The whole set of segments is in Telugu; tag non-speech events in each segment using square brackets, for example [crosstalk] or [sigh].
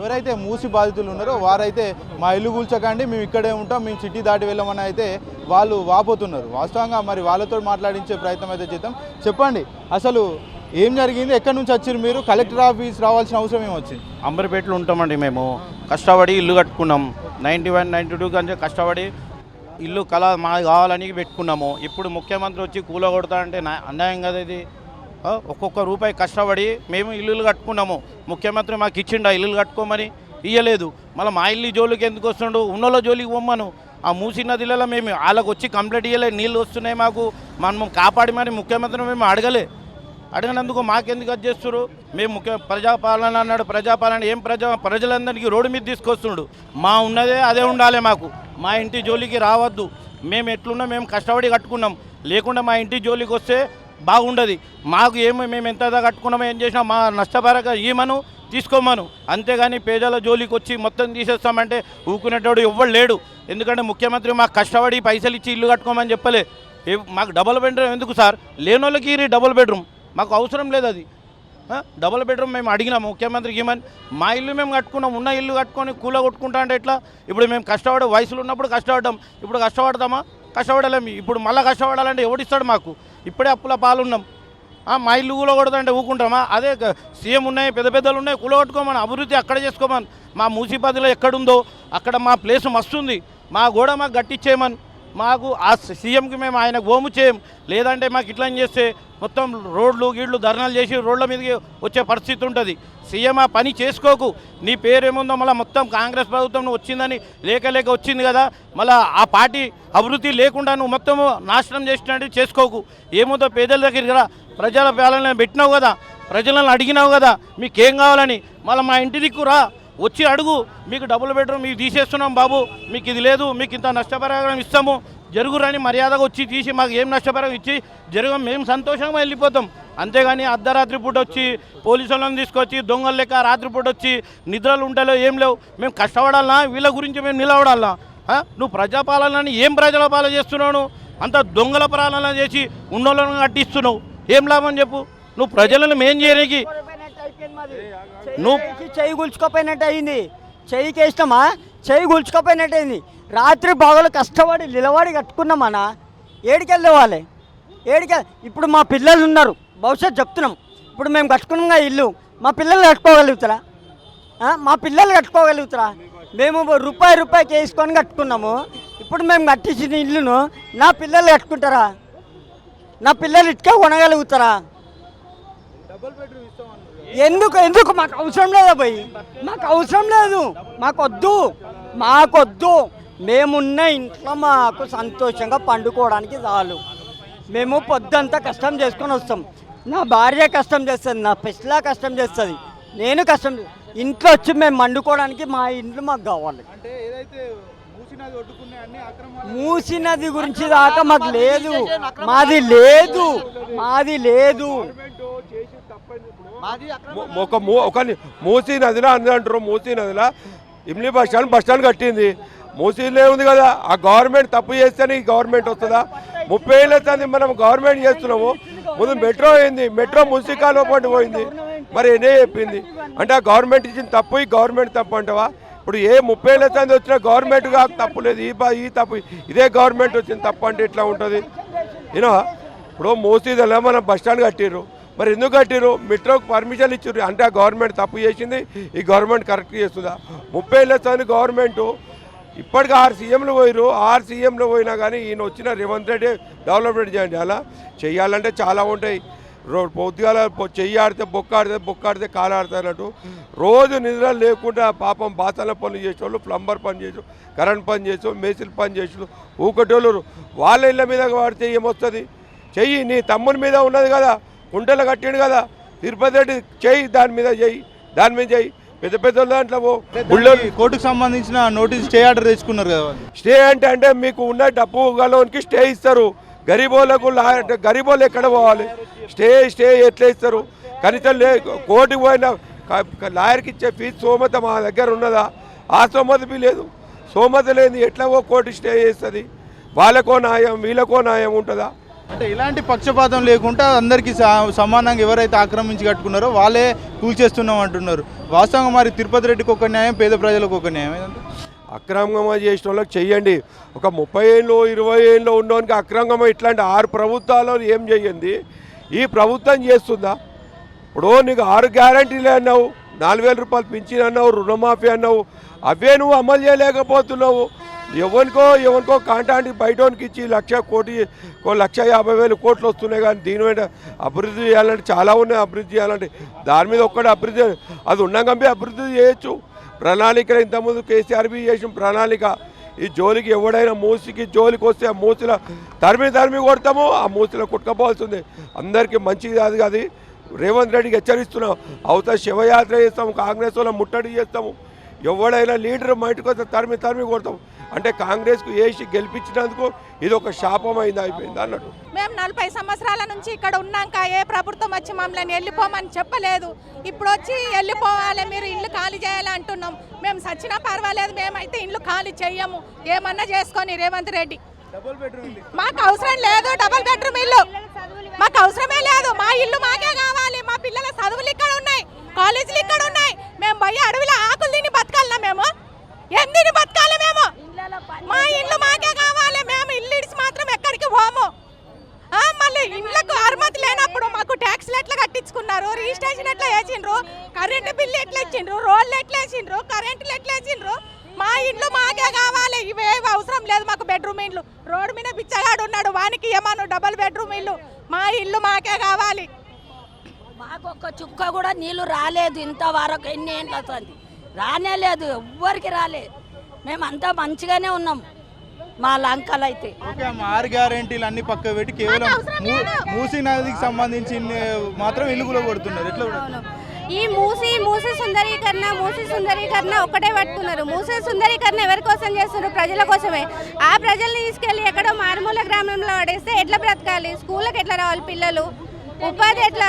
ఎవరైతే మూసి బాధితులు ఉన్నారో వారైతే మా ఇల్లు కూల్చకండి మేము ఇక్కడే ఉంటాం మేము సిటీ దాటి వెళ్ళమని అయితే వాళ్ళు వాపోతున్నారు. వాస్తవంగా మరి వాళ్ళతో మాట్లాడించే ప్రయత్నం అయితే చేద్దాం. చెప్పండి అసలు ఏం జరిగింది? ఎక్కడి నుంచి వచ్చారు మీరు? కలెక్టర్ ఆఫీస్ రావాల్సిన అవసరం ఏమొచ్చింది? అంబర్పేటలో ఉంటామండి మేము. కష్టపడి ఇల్లు కట్టుకున్నాం. నైంటీ వన్ నైంటీ టూ కంటే కష్టపడి ఇల్లు కళ మా కావాలని పెట్టుకున్నాము. ఇప్పుడు ముఖ్యమంత్రి వచ్చి కూల కొడతా అంటే నా- అన్యాయం కదా ఇది? ఒక్కొక్క రూపాయి కష్టపడి మేము ఇల్లులు కట్టుకున్నాము. ముఖ్యమంత్రి మాకు ఇచ్చిండు ఇల్లులు కట్టుకోమని ఇయ్యలేదు. మళ్ళీ మా ఇల్లు జోలికి ఎందుకు వస్తుండు? ఉన్నోళ్ళ జోలికి పొమ్మను. ఆ మూసి నదిలలో మేము వాళ్ళకి వచ్చి కంప్లైంట్ ఇవ్వలేదు నీళ్ళు వస్తున్నాయి మాకు. మనం కాపాడి మరి ముఖ్యమంత్రిని మేము అడగలే. అడిగినందుకు మాకెందుకు అది చేస్తున్నారు మేము ముఖ్య ప్రజాపాలన అన్నాడు. ప్రజాపాలన ఏం ప్రజా ప్రజలందరికీ రోడ్డు మీద తీసుకొస్తుండు. మా ఉన్నదే అదే ఉండాలి మాకు. మా ఇంటి జోలికి రావద్దు. మేము ఎట్లున్నా మేము కష్టపడి కట్టుకున్నాం. లేకుండా మా ఇంటి జోలికి వస్తే బాగుండదు. మాకు ఏమి మేము ఎంత కట్టుకున్నామో ఏం చేసినా మా నష్టపరక ఈమను తీసుకోమను. అంతేగాని పేదల జోలికి వచ్చి మొత్తం తీసేస్తామంటే ఊకునేటోడు ఎవ్వడు లేడు. ఎందుకంటే ముఖ్యమంత్రి మాకు కష్టపడి పైసలు ఇచ్చి ఇల్లు కట్టుకోమని చెప్పలే. మాకు డబుల్ బెడ్రూమ్ ఎందుకు సార్? లేనోళ్ళకి ఈ డబుల్ బెడ్రూమ్. మాకు అవసరం లేదు అది. డబుల్ బెడ్రూమ్ మేము అడిగినాం ముఖ్యమంత్రికి ఏమని మా ఇల్లు మేము కట్టుకున్నాం ఉన్న ఇల్లు కట్టుకొని కూల కొట్టుకుంటా అంటే ఎట్లా? ఇప్పుడు మేము కష్టపడే వయసులో ఉన్నప్పుడు కష్టపడ్డాం. ఇప్పుడు కష్టపడతామా? కష్టపడలేము ఇప్పుడు మళ్ళీ కష్టపడాలంటే ఎవడిస్తాడు మాకు? ఇప్పుడే అప్పుల పాలున్నాం. మా ఇల్లు కూలగొడదంటే ఊకుంటామా? అదే సీఎం ఉన్నాయి పెద్ద పెద్దలు ఉన్నాయి కూలగొట్టుకోమని అభివృద్ధి అక్కడ చేసుకోమని మా మున్సిపాలిటీలో ఎక్కడుందో అక్కడ మా ప్లేస్ మస్తుంది మా గోడ మాకు గట్టిచ్చేయమని మాకు ఆ సీఎంకి మేము ఆయన గోము చేయం. లేదంటే మాకు ఇట్లా చేస్తే మొత్తం రోడ్లు గీడ్లు ధర్నాలు చేసి రోడ్ల మీదకి వచ్చే పరిస్థితి ఉంటుంది. సీఎం ఆ పని చేసుకోకు. నీ పేరేముందో మళ్ళీ మొత్తం కాంగ్రెస్ ప్రభుత్వం వచ్చిందని లేక లేక వచ్చింది కదా. మళ్ళీ ఆ పార్టీ అభివృద్ధి లేకుండా నువ్వు మొత్తం నాశనం చేసినట్టు చేసుకోకు. ఏముందో పేదల దగ్గరికి రా. ప్రజల పాలన పెట్టినావు కదా. ప్రజలను అడిగినావు కదా. మీకేం కావాలని. మళ్ళీ మా ఇంటి దిక్కు రా. వచ్చి అడుగు. మీకు డబుల్ బెడ్రూమ్ మీకు తీసేస్తున్నాం బాబు. మీకు ఇది లేదు. మీకు ఇంత నష్టపరిహారం ఇస్తాము. జరుగురని మర్యాదగా వచ్చి తీసి మాకు ఏం నష్టపరం ఇచ్చి జరుగు మేము సంతోషంగా వెళ్ళిపోతాం. అంతేగాని అర్ధరాత్రి పూట వచ్చి పోలీసులను తీసుకొచ్చి దొంగలు లెక్క రాత్రిపూట వచ్చి నిద్రలు ఉండాలో ఏం లేవు. మేము కష్టపడాలనా వీళ్ళ గురించి మేము నిలబడాలనా నువ్వు ప్రజాపాలనని ఏం ప్రజల పాలన చేస్తున్నావు? అంత దొంగల పాలన చేసి ఉన్నోళ్ళను కట్టిస్తున్నావు ఏం లాభం చెప్పు? నువ్వు ప్రజలను మేం చేయడానికి నువ్వు చెయ్యి గుల్చుకోపోయినట్టు అయింది. చెయ్యికి వేసినామా చెయ్యి గుల్చుకోపోయినట్టు అయింది. రాత్రి బాగోలు కష్టపడి నిలబడి కట్టుకున్నామన్నా ఏడికెళ్ళే వాళ్ళే ఏడికె ఇప్పుడు మా పిల్లలు ఉన్నారు. భవిష్యత్ చెప్తున్నాం. ఇప్పుడు మేము కట్టుకున్నాం ఇల్లు. మా పిల్లలు కట్టుకోగలుగుతారా? మా పిల్లలు కట్టుకోగలుగుతారా? మేము రూపాయి రూపాయికి వేసుకొని కట్టుకున్నాము. ఇప్పుడు మేము కట్టించిన ఇల్లును నా పిల్లలు కట్టుకుంటారా? నా పిల్లలు ఇటుక కొనగలుగుతారా? డబుల్ బెడ్రూమ్ ఎందుకు ఎందుకు? మాకు అవసరం లేదా పోయి మాకు అవసరం లేదు. మాకొద్దు. మాకొద్దు. మేమున్న ఇంట్లో మాకు సంతోషంగా పండుకోవడానికి చాలు. మేము పొద్దంతా కష్టం చేసుకొని వస్తాం. నా భార్య కష్టం చేస్తుంది నా పిస్లా కష్టం చేస్తుంది. నేను కష్టం ఇంట్లో వచ్చి మేము వండుకోవడానికి మా ఇంట్లో మాకు కావాలి. మూసినది గురించి దాకా మాకు లేదు. మాది లేదు. మాది లేదు. ఒక ఒక మూసీ నదిలా అంది అంటారు Musi నదిలా. Imli bus stand bus stand కట్టింది. మూసీలే ఉంది కదా ఆ గవర్నమెంట్ తప్పు చేస్తేనే ఈ గవర్నమెంట్ వస్తుందా? ముప్పై ఏళ్ళు వస్తుంది మనం గవర్నమెంట్ చేస్తున్నాము. ముందు మెట్రో అయింది మెట్రో మున్సిపాల్ పాటు పోయింది. మరి ఎన్నే చెప్పింది? అంటే ఆ గవర్నమెంట్ ఇచ్చిన తప్పు ఈ గవర్నమెంట్ తప్పు అంటావా? ఇప్పుడు ఏ ముప్పై ఏళ్ళు వస్తుంది వచ్చిన గవర్నమెంట్ కాక తప్పు లేదు. ఈ ఈ తప్పు ఇదే గవర్నమెంట్ వచ్చిన తప్పు అంటే ఇట్లా ఉంటుంది? యూనో ఇప్పుడు మోసీదలో మనం బస్ స్టాండ్ కట్టిర్రు. మరి ఎందుకు కట్టిరు మెట్రోకి పర్మిషన్ ఇచ్చారు అంటే ఆ గవర్నమెంట్ తప్పు చేసింది. ఈ గవర్నమెంట్ కరెక్ట్ చేస్తుందా? ముప్పై లక్షలు వస్తుంది గవర్నమెంట్ ఇప్పటికి ఆరు సీఎంలు పోయారు ఆరు సీఎంలు పోయినా కానీ ఈయన వచ్చిన రేవంత్ రెడ్డి డెవలప్మెంట్ చేయండి. అలా చేయాలంటే చాలా ఉంటాయి. రోడ్ పొద్దుగాల చెయ్యి ఆడితే బొక్క ఆడితే బొక్క ఆడితే కాలు ఆడితే అన్నట్టు. రోజు నిద్ర లేకుండా పాపం బాసల పనులు చేసేవాళ్ళు ప్లంబర్ పని చేసు కరెంట్ పని చేసు మేసిల్ పని చేసు ఊకటోళ్ళు వాళ్ళ ఇళ్ళ మీద వాడితే ఏమొస్తుంది? చెయ్యి నీ తమ్ముని మీద ఉన్నది కదా. కుంటలు కట్టిండు కదా. తిరుపతి రెడ్డి చెయ్యి దాని మీద చెయ్యి దాని మీద చెయ్యి పెద్ద పెద్ద దాంట్లో కోర్టుకు సంబంధించిన నోటీస్ స్టే ఆర్డర్ తెచ్చుకున్నారు కదా. స్టే అంటే అంటే మీకు ఉన్న డబ్బు గలోనికి స్టే ఇస్తారు. గరీబోళ్ళకు లా- గరీబోళ్ళు ఎక్కడ పోవాలి? స్టే స్టే ఎట్లా ఇస్తారు? కనీసం లే కోర్టుకు పోయిన లాయర్కి ఇచ్చే ఫీజు సోమత మా దగ్గర ఉన్నదా? ఆ సోమత బి లేదు. సోమత లేని ఎట్లా కోర్టు స్టే చేస్తుంది? వాళ్ళకో న్యాయం వీళ్ళకో న్యాయం ఉంటుందా? అంటే ఇలాంటి పక్షపాతం లేకుండా అందరికీ సమానంగా ఎవరైతే ఆక్రమించి కట్టుకున్నారో వాళ్ళే కూల్చేస్తున్నాం అంటున్నారు. వాస్తవంగా మరి తిరుపతి రెడ్డికి ఒక న్యాయం పేద ప్రజలకు ఒక న్యాయం అక్రమంగా చేసిన వాళ్ళకి చెయ్యండి. ఒక ముప్పై ఏళ్ళు ఇరవై ఏళ్ళు ఉండడానికి అక్రమంగా ఇట్లాంటి ఆరు ప్రభుత్వాలు ఏం చెయ్యండి ఈ ప్రభుత్వం చేస్తుందా? ఇప్పుడు నీకు ఆరు గ్యారంటీలే అన్నావు నాలుగు వేల రూపాయలు పింఛన్ అన్నావు రుణమాఫీ అన్నావు అవే నువ్వు అమలు చేయలేకపోతున్నావు. ఎవరికో ఎవరికో కాంటాంటి బయటోనికి ఇచ్చి లక్ష కోటి లక్ష యాభై వేలు కోట్లు వస్తున్నాయి కానీ దీని మీద అభివృద్ధి చేయాలంటే చాలా ఉన్నాయి అభివృద్ధి చేయాలంటే. దాని మీద ఒక్కడే అభివృద్ధి అది ఉన్నాకంపి అభివృద్ధి చేయొచ్చు. ప్రణాళికలు ఇంతకుముందు కేసీఆర్ బి చేసిన ప్రణాళిక. ఈ జోలికి ఎవడైనా మూసికి జోలికి వస్తే ఆ మూసిల తరిమి తరిమి కొడతాము ఆ మూసిలో కుట్టుకపోవాల్సింది అందరికీ మంచిది కాదు కాదు రేవంత్ రెడ్డికి హెచ్చరిస్తున్నాం. అవతల శివయాత్ర చేస్తాము కాంగ్రెస్ వాళ్ళ ముట్టడి చేస్తాము. ఎవడైనా లీడర్ మా ఇంటికి వస్తే తరిమి తరిమి కొడతాం. అంటే కాంగ్రెస్కు వేసి గెలిపించినందుకు ఇది ఒక శాపం అయింది అయిపోయింది అన్నట్టు మేము నలభై సంవత్సరాల నుంచి ఇక్కడ ఉన్నాక ఏ ప్రభుత్వం వచ్చి మమ్మల్ని వెళ్ళిపోమని చెప్పలేదు. ఇప్పుడు వచ్చి వెళ్ళిపోవాలి మీరు ఇల్లు ఖాళీ చేయాలి అంటున్నాం. మేము సచ్చినా పర్వాలేదు మేమైతే ఇల్లు ఖాళీ చెయ్యము. ఏమన్నా చేసుకొని రేవంత్ రెడ్డి. మాకు అవసరం లేదు డబుల్ బెడ్రూమ్ ఇల్లు. మాకు అవసరమే లేదు మా ఇల్లు మాకే కావాలి. మా పిల్లల చదువులు ఇక్కడ ఉన్నాయి కాలేజీలు ఇక్కడ ఉన్నాయి. మేము పోయి అడవిలో ఆకులు తిని బతకాలనా మేము తిని బతకాలి మేము? మా ఇల్లు మాకే కావాలి మేము ఇల్లు ఇడిచి మాత్రం ఎక్కడికి పోము. మళ్ళీ ఇళ్ళకు అనుమతి లేనప్పుడు మాకు ట్యాక్స్లు ఎట్లా కట్టించుకున్నారు? రిజిస్ట్రేషన్ ఎట్లా వేసిండ్రు కరెంటు బిల్లు ఎట్లా ఇచ్చిండ్రు? రోడ్లు ఎట్లా వేసిండ్రు? కరెంటులు ఎట్లా వేసిండ్రు? మా ఇల్లు మాకే కావాలి ఇవేవి అవసరం లేదు మాకు బెడ్రూమ్ ఇల్లు. రోడ్డు మీద బిచ్చగాడు ఉన్నాడు వానికి ఏమను? డబల్ బెడ్రూమ్ ఇల్లు. మా ఇల్లు మాకే కావాలి. మాకు ఒక్క చుక్క కూడా నీళ్ళు రాలేదు ఇంతవరకు ఎన్ని ఏంట్లు అవుతుంది రానే లేదు ఎవ్వరికి రాలేదు మేమంతా మంచిగానే ఉన్నాం. మా లంకలు అయితే. ఓకే అమ్మ ఆరు గ్యారెంటీలు అన్ని పక్క పెట్టి కేవలం మూసీ నదికి సంబంధించి మాత్రం ఇల్లు కూడా కొడుతున్నారు. ఎట్లా ఈ మూసి మూసి సుందరీకరణ మూసి సుందరీకరణ ఒకటే పట్టుకున్నారు. మూసి సుందరీకరణ ఎవరి కోసం చేస్తున్నారు? ప్రజల కోసమే. ఆ ప్రజల్ని తీసుకెళ్ళి ఎక్కడో మారుమూల గ్రామంలో పడేస్తే ఎట్లా బ్రతకాలి? స్కూళ్ళకి ఎట్లా రావాలి పిల్లలు? ఉపాధి ఎట్లా?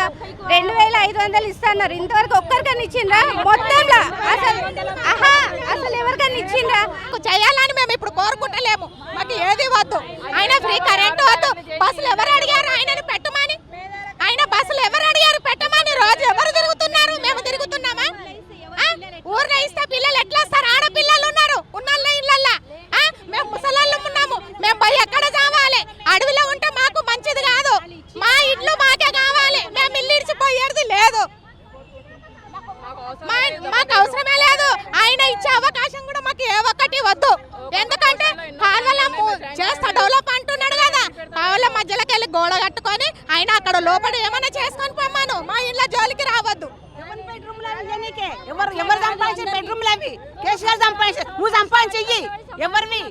రెండు వేల ఐదు వందలు ఇస్తున్నారు ఇంతవరకు ఒక్కరికన్నా ఇచ్చిండ్రా? మొత్తంలో? అసలు ఆహా అసలు ఎవరికన్నా ఇచ్చిండ్రా? చేయాలని మేము ఇప్పుడు కోరుకుంటలేము. మాకు ఏది వద్దు. ఆయన ఫ్రీ కరెంట్ వద్దు. బస్సులు ఎవరు అడిగారు? ఆయనని పెట్టమని ఆయన బస్సులు ఎవరు అడిగారు పెట్టమని రోజు ఎవరు తిరుగుతున్నారు మేము తిరుగుతున్నామా ఆ? ఊరిలో ఇస్తే పిల్లలు ఎట్లా వస్తారు ఆడపిల్లలు ఉన్నారు ఉన్నోళ్ళ ఇళ్ళల్లా ఆ? మేము ముసలాళ్ళం ఉన్నాము మేము పోయి ఎక్కడ చావాలి అడవిలో ఉంటే మాకు మంచిది కాదు మా ఇల్లు మాకే కావాలి మేము ఇల్లు ఇడిచిపోయేది లేదు మా- మాకు అవసరమే లేదు ఆయన ఇచ్చే అవకాశం కూడా మాకు ఏ ఒక్కటి వద్దు. ఎందుకంటే కేవలం చేస్తా డెవలప్ అంటున్నాడు కదా. కేవలం మధ్యలోకి వెళ్ళి గోడ కట్టుకొని ఆయన అక్కడ లోపల ఏమైనా చేసుకొని పొమ్మాను మా ఇంట్లో జోలికి రావద్దు. ఎవరు ఎవరు బెడ్రూమ్లు అవి? కేసీఆర్ నువ్వు సంపాదించి ఎవరివి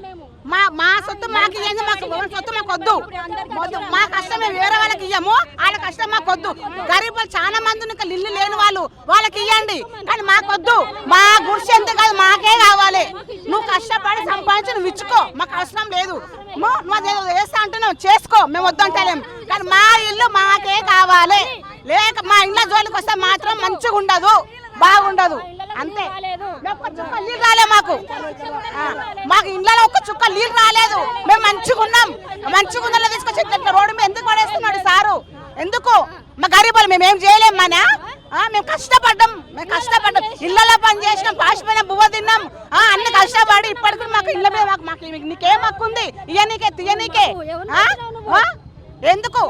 మా మా సొత్తు మాకు ఇవ్వండి మాకు సొత్తు మాకు వద్దు. మా కష్టం మేము వేరే వాళ్ళకి ఇయ్యము వాళ్ళ కష్టం మాకు వద్దు. గరీబులు చాలా మంది ఇంకా ఇల్లు లేని వాళ్ళు వాళ్ళకి ఇవ్వండి కానీ మాకు వద్దు. మా గుడిసె ఎంత కాదు మా నువ్వు కష్టపడి సంపాదించి నువ్వు ఇచ్చుకో. మాకు అవసరం లేదు. నువ్వు అదేదో చేస్తా అంటున్నావు. చేసుకో. మేము వద్దంటలేము కానీ మా ఇల్లు మాకే కావాలి. లేక మా ఇళ్ళ జోలికి వస్తే మాత్రం మంచిగా ఉండదు. బాగుండదు. అంతే. చుక్క నీళ్ళు రాలే మాకు. మాకు ఇళ్ళలో ఒక్క చుక్క నీళ్ళు రాలేదు. మేము మంచిగా ఉన్నాం. మంచిగా ఉన్నలో తీసుకొచ్చి రోడ్డు మీద ఎందుకు పడేస్తున్నాడు సారు? ఎందుకు? మా గరీబులు మేము ఏం చేయలేం మన? మేము కష్టపడ్డాం. మేము కష్టపడ్డాం. ఇళ్ళలో పని చేసినాం పాసిపోయిన బువ్వ తిన్నాం. ఆ, అన్ని కష్టపడి ఇప్పటికి మాకు ఇళ్ళ మీద మాకు మాకు నీకేం హక్కు ఉంది? ఇయ్యనీకే తీయనీకే? ఎందుకు?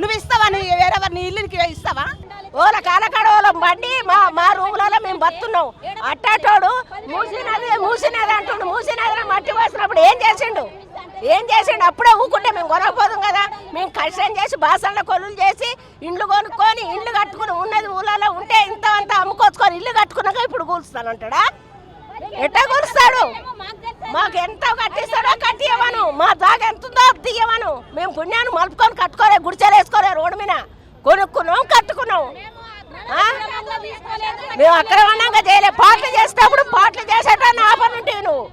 నువ్వు ఇస్తావా? నీ వేరెవరు నీ ఇల్లుకి ఇస్తావా? ఓల కాలకడవలం బండి మా మా రూములలో మేము బతున్నాం. అట్టాటోడు మూసినది మూసినది అంటుండు. మూసినది మట్టి పోసినప్పుడు ఏం చేసిండు? ఏం చేసిండు? అప్పుడే ఊకుంటే మేము కొనకపోదాం కదా. మేము కష్టం చేసి బాసండ్ల కొలులు చేసి ఇండ్లు కొనుక్కొని ఇల్లు కట్టుకుని ఉన్నది ఊళ్ళలో ఉంటే ఇంత అంత అమ్ముకొచ్చుకొని ఇల్లు కట్టుకున్నాక ఇప్పుడు కూలుస్తానంటాడా ఎట్టా కూలుస్తాడు? మాకు ఎంత కట్టిస్తాడో కట్టియమను. మా దాకా ఎంత ఉందో తీయమను. మేము పుణ్యాన్ని మలుపుకొని కట్టుకోలే గుడిచెలు వేసుకోలే రోడ్డు మీద. కొనుక్కున్నాం కట్టుకున్నాం. మేము అక్రమంగా చేయలే. పాటలు చేసేటప్పుడు పాటలు చేసేటప్పుడు ఆపని ఉంటావు నువ్వు.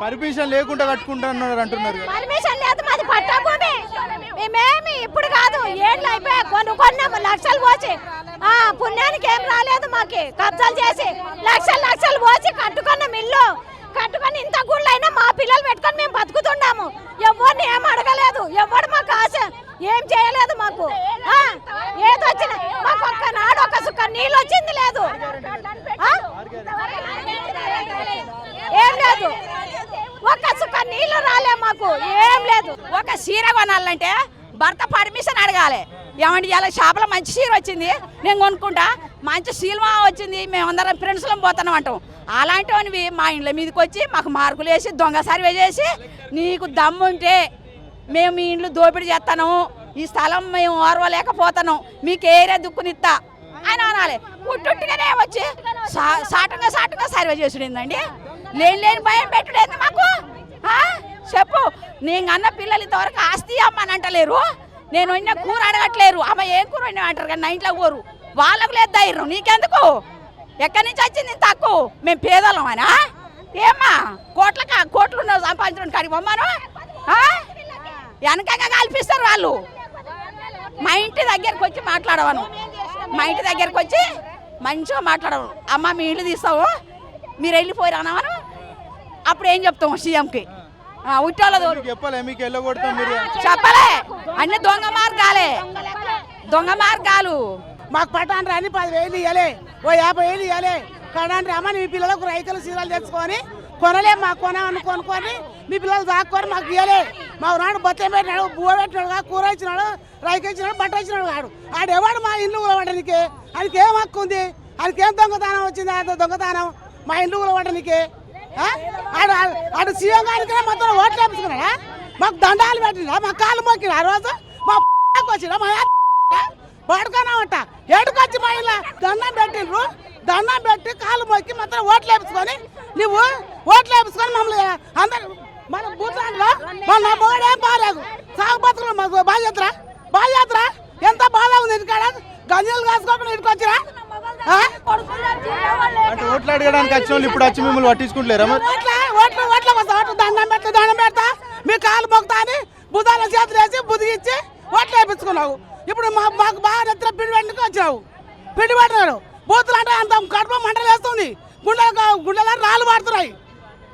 పర్మిషన్ లేకుండా కట్టుకుంటున్నారు అంటున్నారు పర్మిషన్ లేదు మాది పట్టా భూమి మేమేమి ఇప్పుడు కాదు ఏళ్ళు అయిపోయా కొన్ని కొన్నాము లక్షలు పోసి ఆ పుణ్యానికి ఏం రాలేదు మాకి కబ్జాలు చేసి. లక్షలు లక్షలు పోసి కట్టుకున్నాం ఇల్లు. కట్టుకొని ఇంత గుళ్ళు అయినా మా పిల్లలు పెట్టుకొని మేము బతుకుతున్నాము ఎవరిని ఏం అడగలేదు ఎవడు మాకు ఆశ ఏం మాకు ఏం లేదు ఒక చీర కొనాలంటే భర్త పర్మిషన్ అడగాలి ఏమంటే ఇలా షాపులో మంచి చీర వచ్చింది నేను కొనుక్కుంటా. మంచి సినిమా వచ్చింది మేమందరం ఫ్రెండ్స్లో పోతున్నాం అంటాం అలాంటివి మా ఇండ్ల మీదకి వచ్చి మాకు మార్కులు వేసి దొంగ సర్వే చేసి నీకు దమ్ముంటే మేము మీ ఇండ్లు దోపిడీ చేస్తాను ఈ స్థలం మేము ఓర్వలేకపోతాను మీకు ఏరే దుక్కునిస్తా అని అనాలి. పుట్టుట్టుగానే వచ్చి సాటంగా సాటంగా సర్వే చేసుడిందండి. లేని లేని భయం పెట్టుడేంది మాకు? చెప్పు. నేను అన్న పిల్లలు ఇంతవరకు ఆస్తి అమ్మని అంటలేరు నేను వండిన కూర అడగట్లేరు. ఆమె ఏం కూర వండినా అంటారు కానీ నా ఇంట్లో కూరు వాళ్ళకు లేదు ధైర్యం. నీకెందుకు? ఎక్కడి నుంచి వచ్చింది తక్కువ మేము పేదలం అనా ఏమ్మా కోట్లక కోట్లు ఉన్న సంపాదించడం కాడికి పొమ్మను? వెనకంగా కల్పిస్తారు వాళ్ళు. మా ఇంటి దగ్గరికి వచ్చి మాట్లాడవను. మా ఇంటి దగ్గరికి వచ్చి మంచిగా మాట్లాడవను. అమ్మ మీ ఇల్లు తీస్తావు? మీరు వెళ్ళిపోయి రానవను? అప్పుడు ఏం చెప్తాము సీఎంకి? ఉట్టాలదు మీకు చెప్పలే? మీకు వెళ్ళగొడతాం మీరు. చెప్పలే. అన్ని దొంగ మార్గాలే. దొంగ మార్గాలు. మాకు పట్టాను రాని పదివేలు ఇవ్వలే ఓ యాభై వేలు ఇవ్వలే కడాంటి అమ్మ మీ పిల్లలకు రైతులు చీరలు తెచ్చుకొని కొనలే మాకు కొనాలని కొనుక్కొని మీ పిల్లలు దాక్కొని మాకు ఇవ్వలే మా నాడు బత్తం పెట్టినాడు బువ్వ పెట్టినాడు కూర ఇచ్చినాడు రైకి ఇచ్చినాడు బట్ట ఇచ్చినాడు వాడు ఆడెవాడు మా ఇల్లు కూలబడడానికి ఆయనకి ఏం హక్కు ఉంది ఆయనకి ఏం దొంగతనం వచ్చింది? ఆ దొంగతనం. మా ఇల్లు కూలబడడానికి అటు సీఎం గారికి మొత్తం ఓట్లు వేపించుకున్నాడా? మాకు దండాలు పెట్టినా మా కాలు మొక్కిన ఆ రోజు? మా [laughs] వచ్చినా మా [laughs] పడుకోనామట ఏడుకొచ్చి మా ఇలా దండం పెట్టిండ్రు. దండం పెట్టి కాలు మొక్కి మొత్తం ఓట్లు వేపించుకొని నువ్వు ఓట్లు వేపించుకొని మమ్మల్ని అందరు మన భూతాన్లో మన మొగడేం బాగాలేదు. సాగు బతుకులు మాకు బాధ్యతరా? బాధ్యతరా? ఎంత బాధ ఉంది ఇంటికాడ? గంజలు కాసుకోకుండా ఇంటికి వచ్చిరా? అంటే ఓట్లు అడగడానికి వచ్చిన వాళ్ళు ఇప్పుడు వచ్చి మిమ్మల్ని పట్టించుకుంటలేరా మరి? ఓట్ల? ఓట్లు ఓట్ల? దండం పెడతా దండం పెడతా. మీ కాలు మొక్తా అని బుధాల చేతులు వేసి బుదిగిచ్చి ఓట్లు వేయించుకున్నావు ఇప్పుడు మా మాకు బాగా నెత్తిన పిండి పెట్టడానికి వచ్చినావు పిండి పెట్టినాడు బూతులు అంటే అంత కడుపు మంటలు వేస్తుంది గుండె గుండెలో రాళ్ళు పడుతున్నాయి.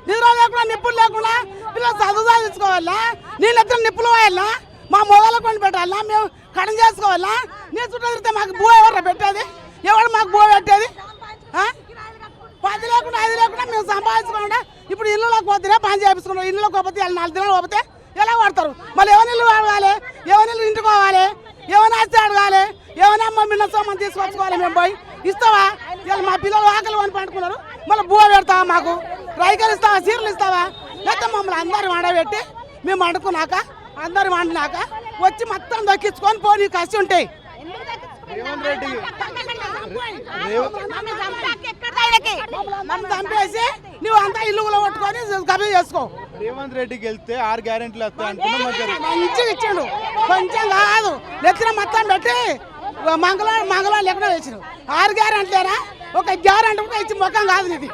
నిద్ర లేకుండా నిప్పులు లేకుండా పిల్లలు చదువు చదివించుకోవాలా? నీళ్ళు ఎత్తున నిప్పులు పోయాలా? మా మొగల కొని పెట్టాలా? మేము కడం చేసుకోవాలా? నీ చుట్టూ తిరిగితే మాకు బూ ఎవరు పెట్టేది? ఎవరు మాకు బూ పెట్టేది? పది లేకుండా ఐదు లేకుండా మేము సంపాదించకుండా ఇప్పుడు ఇల్లులోకి పోతే పని చేయించుకున్నాం ఇల్లులోకి పోతే వాళ్ళు నాలుగు దినాలు పోతే ఎలా కొడతారు మళ్ళీ ఎవరి ఇల్లు అడగాలి ఎవరి ఇల్లు ఇంటికి పోవాలి? ఏమైనా ఆస్తి అడగాలి? ఏమైనా అమ్మ మిన్న సోమని తీసుకొచ్చుకోవాలి? మేము పోయి ఇస్తావా? ఇలా మా పిల్లలు ఆకలి అని పండుకున్నారు. మళ్ళీ బువ పెడతావా మాకు? రైకలు ఇస్తావా? చీరలు ఇస్తావా? లేకపోతే మమ్మల్ని అందరు వండబెట్టి మేము వండుకున్నాక అందరు వండినాక వచ్చి మొత్తం దక్కించుకొని పోనీ కసి ఉంటాయి. మనం చంపేసి నువ్వు అంతా ఇల్లు కొట్టుకొని కబ్జా చేసుకో. రేవంత్ రెడ్డికి వెళ్తే ఆరు గ్యారెంటీలు వస్తాయి. మంచిగా ఇచ్చిండు. కొంచెం కాదు. నెత్తిన మొత్తం పెట్టి మంగళవారం మంగళవారం లెక్కన వేసిన ఆరు గ్యారెంట్లేరా ఒక గ్యారెంటీ కూడా ఇచ్చి ముఖం కాదు నీది.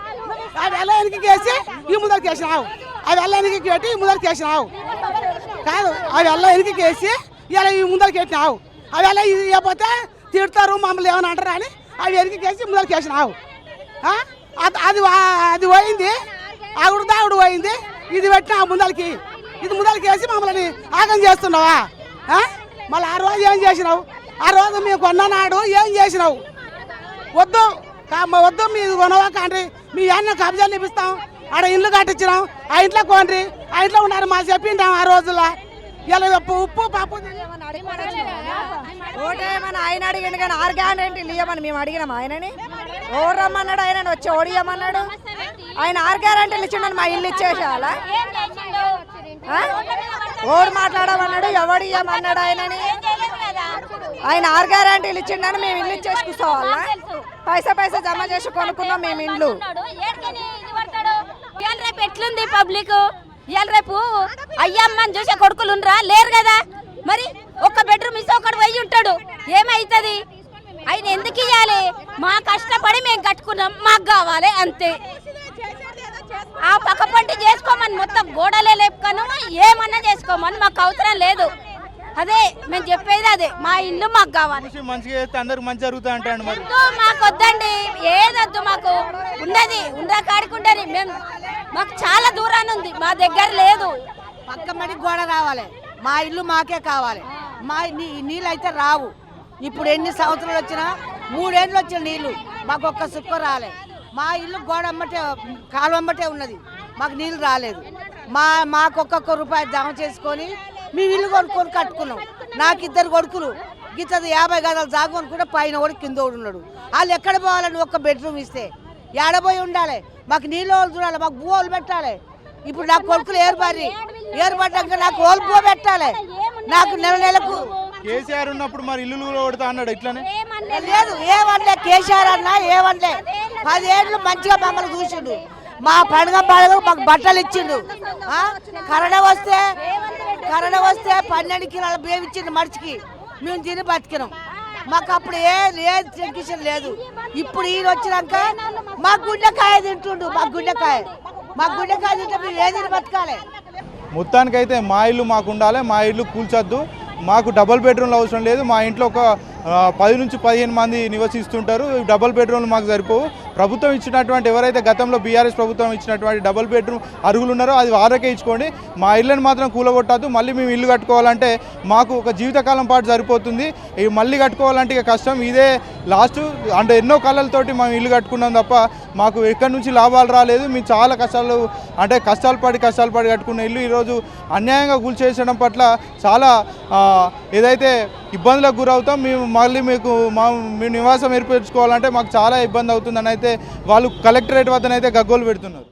అవి వెళ్ళడానికి వేసి ఈ ముందరికి వేసినావు అవి వెళ్ళడానికి పెట్టి ఈ ముందరికి వేసినావు కాదు అవి వెళ్ళ వెనక్కి వేసి ఇలా ఈ ముందరికి పెట్టినావు అవి ఎలా ఇవ్వకపోతే తిడతారు మమ్మల్ని ఏమైనా అంటారు అని? అవి వెనక్కి ముందరికి వేసినావు అది- అది అది పోయింది. ఆవిడ దావిడ పోయింది. ఇది పెట్టిన ముందరికి ఇది ముందరికి వేసి మమ్మల్ని ఆగం చేస్తున్నావా? మళ్ళీ ఆ రోజు ఏం చేసినావు? ఆ రోజు మేము కొన్ననాడు ఏం చేసినావు? వద్దు. వద్దు మీ కొనవా కాండ్రి. మీ అన్న కబ్జాలు ఇప్పిస్తాం ఆడ ఇల్లు కట్టించినాం. ఆ ఇంట్లో కోండ్రి. ఆ ఇంట్లో ఉన్నారు మా చెప్పింటాం ఆ రోజుల్లో. ఇలా ఉప్పు ఉప్పు పప్పు ఓటేమని ఆయన అడిగిండు కానీ ఆరు గ్యారెంటీలు ఇవ్వమని మేము అడిగినాం ఆయనని? ఓడు రమ్మన్నాడు? ఆయన వచ్చి ఓడి ఇవ్వమన్నాడు ఆయన ఆరు గ్యారెంటీలు ఇచ్చిండని మా ఇల్లు ఇచ్చేసేయాలా? ఓడు మాట్లాడమన్నాడు? ఎవడు ఇవ్వమన్నాడు ఆయనని? ఆయన ఆరు గ్యారెంటీలు ఇచ్చిండని మేము ఇల్లు ఇచ్చేసి కూర్చోవాలా? పైసా పైసా జమ చేసి కొనుక్కున్నాం మేము రేపు ఎట్లుంది పబ్లిక్? ఇవాళ రేపు అయ్యమ్మని చూసే కొడుకులు ఉండరా? లేరు కదా? మరి ఒక్క బెడ్రూమ్ ఇస్తే ఒకడు పోయి ఉంటాడు. ఏమైతుంది? ఆయన ఎందుకు ఇవ్వాలి మా కష్టపడి మేము కట్టుకున్నాం మాకు కావాలి అంతే. ఆ పక్క పంట చేసుకోమని మొత్తం గోడలే లేపుకోను ఏమన్నా చేసుకోమని మాకు అవసరం లేదు. అదే మేము చెప్పేది అదే మా ఇల్లు మాకు కావాలి. మంచిగా చేస్తే అందరికి మంచి జరుగుతా అంటాడు మరి. వద్దు మాకు వద్దండి? ఏదొద్దు మాకు. ఉన్నది ఉందా కాడికుండని మేము మాకు చాలా దూరాన్ని ఉంది మా దగ్గర లేదు. పక్క మడి గోడ రావాలి. మా ఇల్లు మాకే కావాలి. మా నీ- నీళ్ళు అయితే రావు. ఇప్పుడు ఎన్ని సంవత్సరాలు వచ్చినా మూడేళ్ళు వచ్చిన నీళ్ళు మాకు ఒక్క సుక్క రాలే. మా ఇల్లు గోడ అమ్మటే కాలువమ్మటే ఉన్నది. మాకు నీళ్ళు రాలేదు. మా మాకు ఒక్కొక్క రూపాయి జమ చేసుకొని మేము ఇల్లు కొనుక్కొని కట్టుకున్నాం. నాకు ఇద్దరు కొడుకులు. గిత్తది యాభై గదాలు జాగు కూడా పైన కూడా కింద ఉన్నాడు. వాళ్ళు ఎక్కడ పోవాలని ఒక్క బెడ్రూమ్ ఇస్తే. ఏడబోయి ఉండాలి? మాకు నీళ్ళు వాళ్ళు చూడాలి. మాకు భూములు పెట్టాలి. ఇప్పుడు నాకు కొడుకులు ఏర్పడి ఏర్పడ్డాక నాకు ఓల్పో పెట్టాలి. నాకు నెల నెలకు కేసీఆర్ ఉన్నప్పుడు మరి ఇల్లు కూడా కొడతా అన్నాడు ఇట్లానే? లేదు ఏమనలే కేసీఆర్ అన్న ఏమనలే పదేళ్ళు మంచిగా మమ్మల్ని చూసిండు. మా పండుగ పండుగ మాకు బట్టలు ఇచ్చిండు. ఆ? కరోనా వస్తే కరోనా వస్తే పన్నెండు కిలోల బియ్యం ఇచ్చిండు మడిచికి మేము తిని బతికినాం. మాకు అప్పుడు ఏ ఏ టెన్షన్ లేదు. ఇప్పుడు ఈయన వచ్చినాక మా గుండెకాయ తింటుండు మా గుండెకాయ. మా గుండెకాయ తింటే మేము ఏ తిని బతకాలి? మొత్తానికైతే మా ఇల్లు మాకు ఉండాలి మా ఇల్లు కూల్చొద్దు. మాకు డబుల్ బెడ్రూమ్లు అవసరం లేదు మా ఇంట్లో ఒక పది నుంచి పదిహేను మంది నివసిస్తుంటారు. డబల్ డబుల్ బెడ్రూమ్లు మాకు సరిపోవు. ప్రభుత్వం ఇచ్చినటువంటి ఎవరైతే గతంలో బీఆర్ఎస్ ప్రభుత్వం ఇచ్చినటువంటి డబుల్ బెడ్రూమ్ అరుగులు ఉన్నారో అది వారకే ఇచ్చుకోండి. మా ఇళ్ళని మాత్రం కూలగొట్టద్దు. మళ్ళీ మేము ఇల్లు కట్టుకోవాలంటే మాకు ఒక జీవితకాలం పాటు సరిపోతుంది. ఇవి మళ్ళీ కట్టుకోవాలంటే ఇక కష్టం. ఇదే లాస్ట్ అంటే ఎన్నో కళలతోటి మేము ఇల్లు కట్టుకున్నాం తప్ప మాకు ఎక్కడి నుంచి లాభాలు రాలేదు. మేము చాలా కష్టాలు అంటే కష్టాలు పడి కష్టాలు పడి కట్టుకున్న ఇల్లు ఈరోజు అన్యాయంగా కూల్చేసడం పట్ల చాలా ఏదైతే ఇబ్బందులకు గురవుతాం. మేము మళ్ళీ మీకు మా మీ నివాసం ఏర్పరచుకోవాలంటే మాకు చాలా ఇబ్బంది అవుతుందని అయితే వాళ్ళు కలెక్టరేట్ వద్దనైతే గగ్గోలు పెడుతున్నారు.